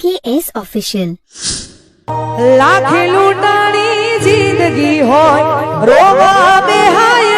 KS official લાખેલું ટાણી જિંદગી હોય રોવા બેહાય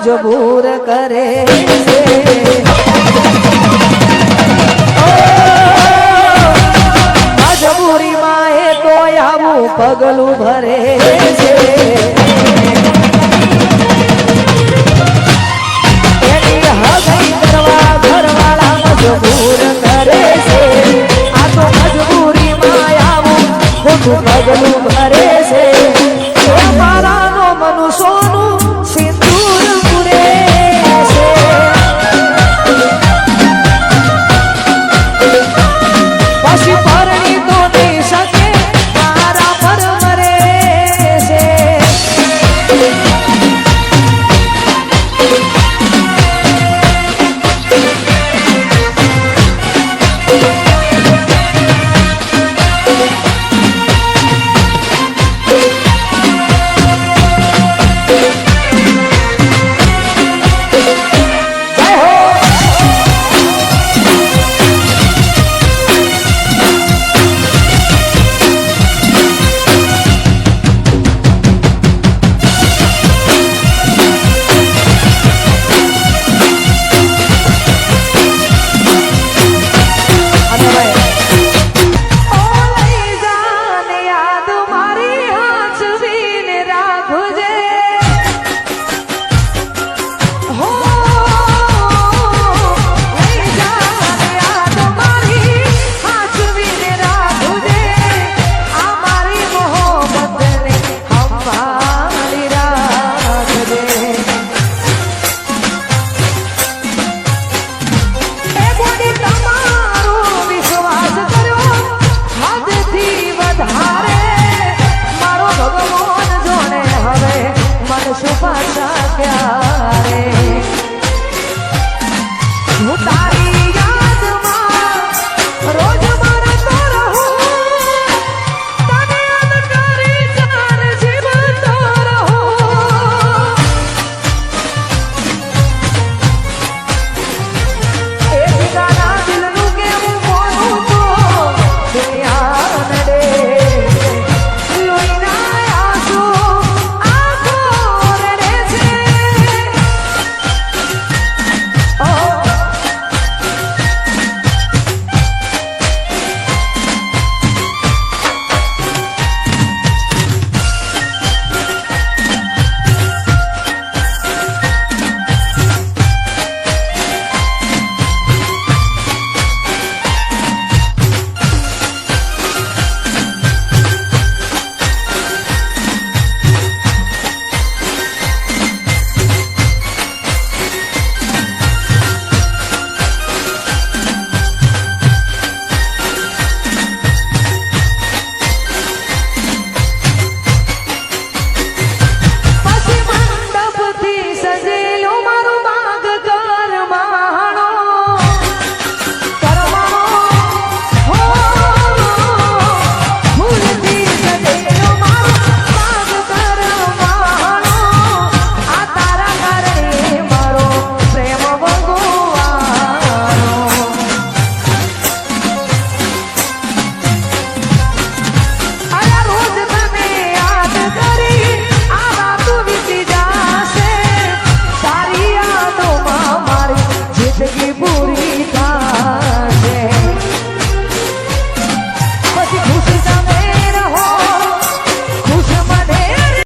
મજબૂર કરે મજબૂરી માં એ તો આવું પગલું ભરે છે મજબૂર કરે છે આ તો મજબૂરી માં આવું પગલું